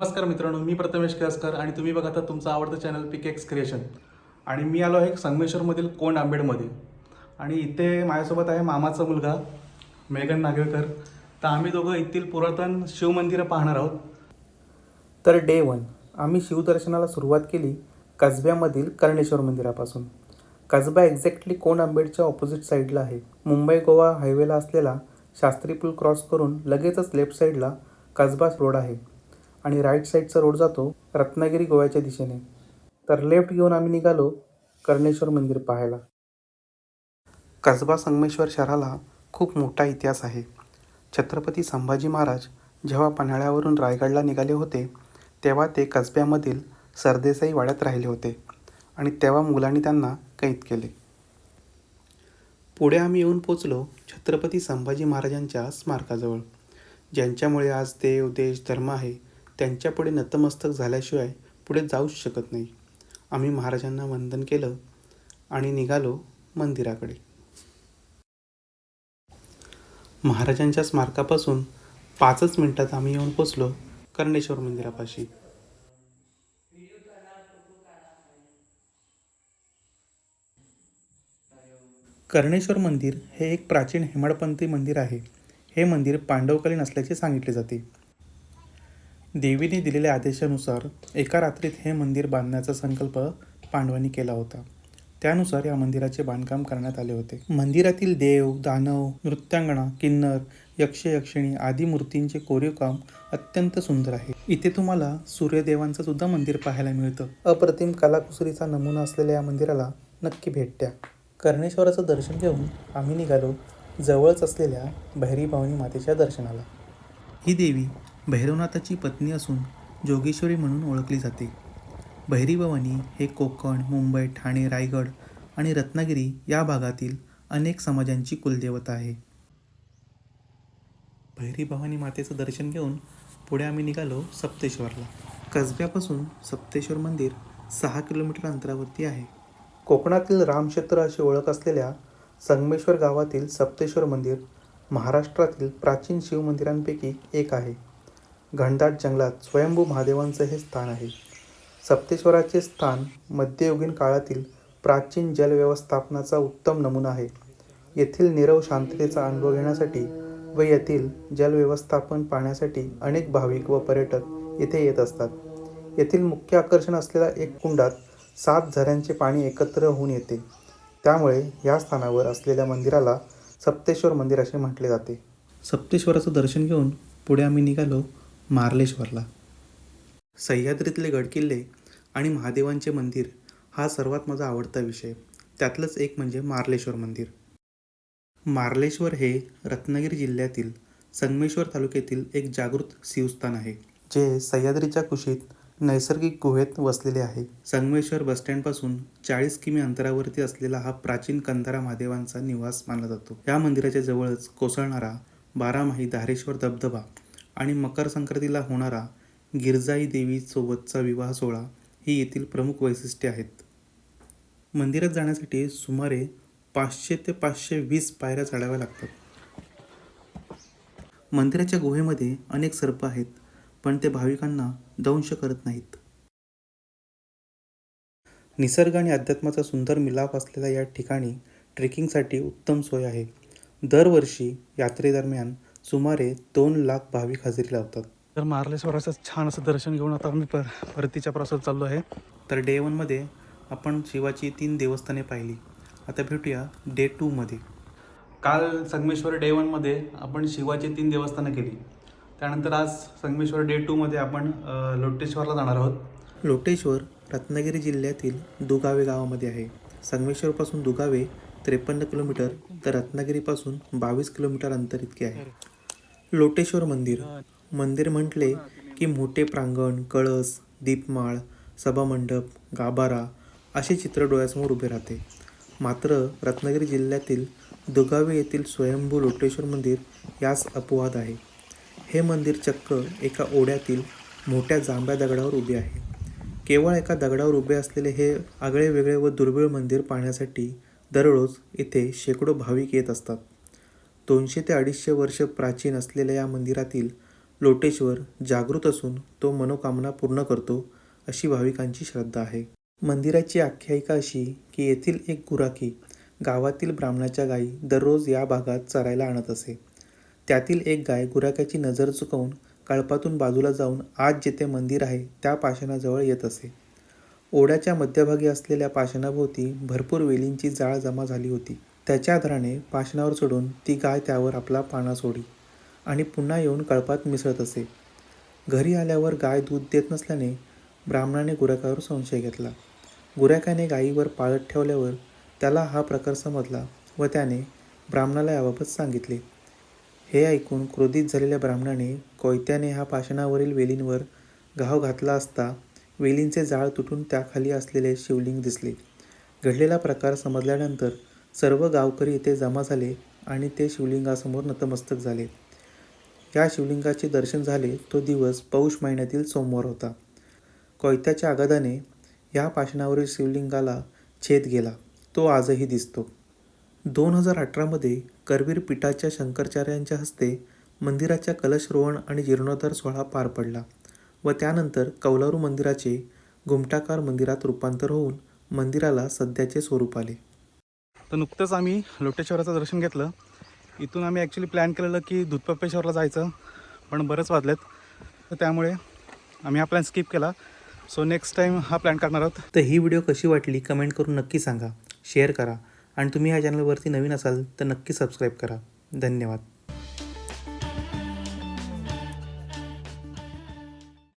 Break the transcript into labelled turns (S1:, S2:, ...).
S1: नमस्कार मित्रांनो मी प्रथमेश केसकर आणि तुम्ही बघा आता तुमचं आवडतं चॅनल पिक एक्स क्रिएशन आणि मी आलो आहे संगमेश्वरमधील कोंड आंबेडमध्ये. आणि इथे माझ्यासोबत आहे मामाचा मुलगा मेघन नागवेकर. तर आम्ही दोघं येथील पुरातन शिवमंदिरं पाहणार आहोत.
S2: तर डे वन आम्ही शिवदर्शनाला सुरुवात केली कसब्यामधील कर्णेश्वर मंदिरापासून. कसबा एक्झॅक्टली कोण आंबेडच्या ऑपोजिट साईडला आहे. मुंबई गोवा हायवेला असलेला शास्त्री पूल क्रॉस करून लगेचच लेफ्ट साईडला कसबा रोड आहे. आणि राईट साईडचा रोड जातो रत्नागिरी गोव्याच्या दिशेने. तर लेफ्ट घेऊन आम्ही निघालो कर्णेश्वर मंदिर पाहायला. कसबा संगमेश्वर शहराला खूप मोठा इतिहास आहे. छत्रपती संभाजी महाराज जेव्हा पन्हाळ्यावरून रायगडला निघाले होते तेव्हा ते कसब्यामधील सरदेसाई वाड्यात राहिले होते आणि तेव्हा मुलांनी त्यांना कैद केले. पुढे आम्ही येऊन पोचलो छत्रपती संभाजी महाराजांच्या स्मारकाजवळ ज्यांच्यामुळे आज देव देश धर्म आहे त्यांच्यापुढे नतमस्तक झाल्याशिवाय पुढे जाऊच शकत नाही. आम्ही महाराजांना वंदन केलं आणि निघालो मंदिराकडे. महाराजांच्या स्मारकापासून पाचच मिनिटात आम्ही येऊन पोचलो कर्णेश्वर मंदिरापाशी. कर्णेश्वर मंदिर हे एक प्राचीन हेमाडपंथी मंदिर आहे. हे मंदिर पांडवकालीन असल्याचे सांगितले जाते. देवीने दिलेल्या आदेशानुसार एका रात्रीत हे मंदिर बांधण्याचा संकल्प पांडवांनी केला होता. त्यानुसार या मंदिराचे बांधकाम करण्यात आले होते. मंदिरातील देव दानव नृत्यांगणा किन्नर यक्ष यक्षिणी आदी मूर्तींचे कोरीव काम अत्यंत सुंदर आहे. इथे तुम्हाला सूर्यदेवांचं सुद्धा मंदिर पाहायला मिळतं. अप्रतिम कलाकुसरीचा नमुना असलेल्या या मंदिराला नक्की भेट द्या. कर्णेश्वराचं दर्शन घेऊन आम्ही निघालो जवळच असलेल्या भैरी भावनी मातेच्या दर्शनाला. ही देवी भैरवनाथाची पत्नी असून जोगेश्वरी म्हणून ओळखली जाते. भैरी भवानी हे कोकण मुंबई ठाणे रायगड आणि रत्नागिरी या भागातील अनेक समाजांची कुलदेवता आहे. भैरी भवानी मातेचं दर्शन घेऊन पुढे आम्ही निघालो सप्तेश्वरला. कसब्यापासून सप्तेश्वर मंदिर सहा किलोमीटर अंतरावरती आहे. कोकणातील रामक्षेत्र अशी ओळख असलेल्या संगमेश्वर गावातील सप्तेश्वर मंदिर महाराष्ट्रातील प्राचीन शिवमंदिरांपैकी एक आहे. घनदाट जंगलात स्वयंभू महादेवांचं हे स्थान आहे. सप्तेश्वराचे स्थान मध्ययुगीन काळातील प्राचीन जलव्यवस्थापनाचा उत्तम नमुना आहे. येथील निरव शांततेचा अनुभव घेण्यासाठी व येथील जलव्यवस्थापन पाहण्यासाठी अनेक भाविक व पर्यटक येथे येत असतात. येथील मुख्य आकर्षण असलेल्या एक कुंडात सात झऱ्यांचे पाणी एकत्र होऊन येते. त्यामुळे या स्थानावर असलेल्या मंदिराला सप्तेश्वर मंदिर असे म्हटले जाते. सप्तेश्वराचं दर्शन घेऊन पुढे आम्ही निघालो. मार्लेश्वरला. सह्याद्रीतले गडकिल्ले आणि महादेवांचे मंदिर हा सर्वात माझा आवडता विषय. त्यातलंच एक म्हणजे मार्लेश्वर मंदिर. मार्लेश्वर हे रत्नागिरी जिल्ह्यातील संगमेश्वर तालुक्यातील एक जागृत शिवस्थान आहे जे सह्याद्रीच्या कुशीत नैसर्गिक गुहेत वसलेले आहे. संगमेश्वर बसस्टँडपासून चाळीस किमी अंतरावरती असलेला हा प्राचीन कंधारा महादेवांचा निवास मानला जातो. या मंदिराच्या जवळच कोसळणारा बारामाही धारेश्वर धबधबा आणि मकर संक्रांतीला होणारा गिरजाई देवीसोबतचा विवाह सोहळा ही येथील प्रमुख वैशिष्ट्ये आहेत. मंदिरात जाण्यासाठी सुमारे पाचशे ते पाचशे वीस पायऱ्या चढाव्या लागतात. मंदिराच्या गुहेमध्ये अनेक सर्प आहेत पण ते भाविकांना दंश करत नाहीत. निसर्ग आणि अध्यात्माचा सुंदर मिलाप असलेल्या या ठिकाणी ट्रेकिंगसाठी उत्तम सोय आहे. दरवर्षी यात्रेदरम्यान सुमारे दोन लाख भाविक हजेरी लावतात.
S1: तर मार्लेश्वराचं छान असं दर्शन घेऊन आता आम्ही पर परतीच्या प्रवासात चाललो आहे.
S2: तर डे वनमध्ये आपण शिवाची तीन देवस्थाने पाहिली. आता भेटूया डे टूमध्ये
S1: काल संगमेश्वर डे वनमध्ये आपण शिवाची तीन देवस्थानं केली. त्यानंतर आज संगमेश्वर डे टूमध्ये आपण लोटेश्वरला जाणार आहोत.
S2: लोटेश्वर रत्नागिरी जिल्ह्यातील दुगावे गावामध्ये आहे. संगमेश्वरपासून दुगावे त्रेपन्न किलोमीटर तर रत्नागिरीपासून बावीस किलोमीटर अंतर इतके आहे. लोटेश्वर मंदिर. मंदिर म्हटले की मोठे प्रांगण कळस दीपमाळ सभामंडप गाभारा असे चित्र डोळ्यासमोर उभे राहते. मात्र रत्नागिरी जिल्ह्यातील दुगावे येथील स्वयंभू लोटेश्वर मंदिर यास अपवाद आहे. हे मंदिर चक्क एका ओढ्यातील मोठ्या जांभ्या दगडावर उभे आहे. केवळ एका दगडावर उभे असलेले हे आगळे वेगळे व दुर्मिळ मंदिर पाहण्यासाठी दररोज इथे शेकडो भाविक येत असतात. दोनशे ते अडीचशे वर्ष प्राचीन असलेल्या या मंदिरातील लोटेश्वर जागृत असून तो मनोकामना पूर्ण करतो अशी भाविकांची श्रद्धा आहे. मंदिराची आख्यायिका अशी की येथील एक गुराखी गावातील ब्राह्मणाच्या गायी दररोज या भागात चरायला आणत असे. त्यातील एक गाय गुराख्याची नजर चुकवून कळपातून बाजूला जाऊन आज जेथे मंदिर आहे त्या पाषाणाजवळ येत असे. ओढ्याच्या मध्यभागी असलेल्या पाषाणाभोवती भरपूर वेलींची जाळ जमा झाली होती. त्याच्या आधाराने पाषाणावर चढून ती गाय त्यावर आपला पाना सोडी आणि पुन्हा येऊन कळपात मिसळत असे. घरी आल्यावर गाय दूध देत नसल्याने ब्राह्मणाने गुराकावर संशय घेतला. गुराकाने गायीवर पाळत ठेवल्यावर त्याला हा प्रकार समजला व त्याने ब्राह्मणाला याबाबत सांगितले. हे ऐकून क्रोधित झालेल्या ब्राह्मणाने कोयत्याने हा पाषाणावरील वेलींवर घाव घातला असता वेलींचे जाळ तुटून त्याखाली असलेले शिवलिंग दिसले. घडलेला प्रकार समजल्यानंतर सर्व गावकरी इथे जमा झाले आणि ते शिवलिंगासमोर नतमस्तक झाले. या शिवलिंगाचे दर्शन झाले तो दिवस पौष महिन्यातील सोमवार होता. कोयत्याच्या आघादाने या पाषाणावरील शिवलिंगाला छेद गेला. तो आजही दिसतो. दोन हजार अठरामध्ये करवीर पीठाच्या शंकराचार्यांच्या हस्ते मंदिराच्या कलशरोहण आणि जीर्णोद्धार सोहळा पार पडला व त्यानंतर कौलारू मंदिराचे घुमटाकार मंदिरात रूपांतर होऊन मंदिराला सध्याचे स्वरूप आले.
S1: तर नुकतंच आम्ही लोटेश्वराचं दर्शन घेतलं. इथून आम्ही ॲक्च्युली प्लॅन केलेलं की दूधपप्पेश्वरला जायचं पण बरंच वाजलेत. तर त्यामुळे आम्ही हा प्लॅन स्किप केला. सो नेक्स्ट टाईम हा प्लॅन करणार आहोत.
S2: तर ही व्हिडिओ कशी वाटली कमेंट करून नक्की सांगा. शेअर करा. आणि तुम्ही ह्या चॅनलवरती नवीन असाल तर नक्की सबस्क्राईब करा. धन्यवाद.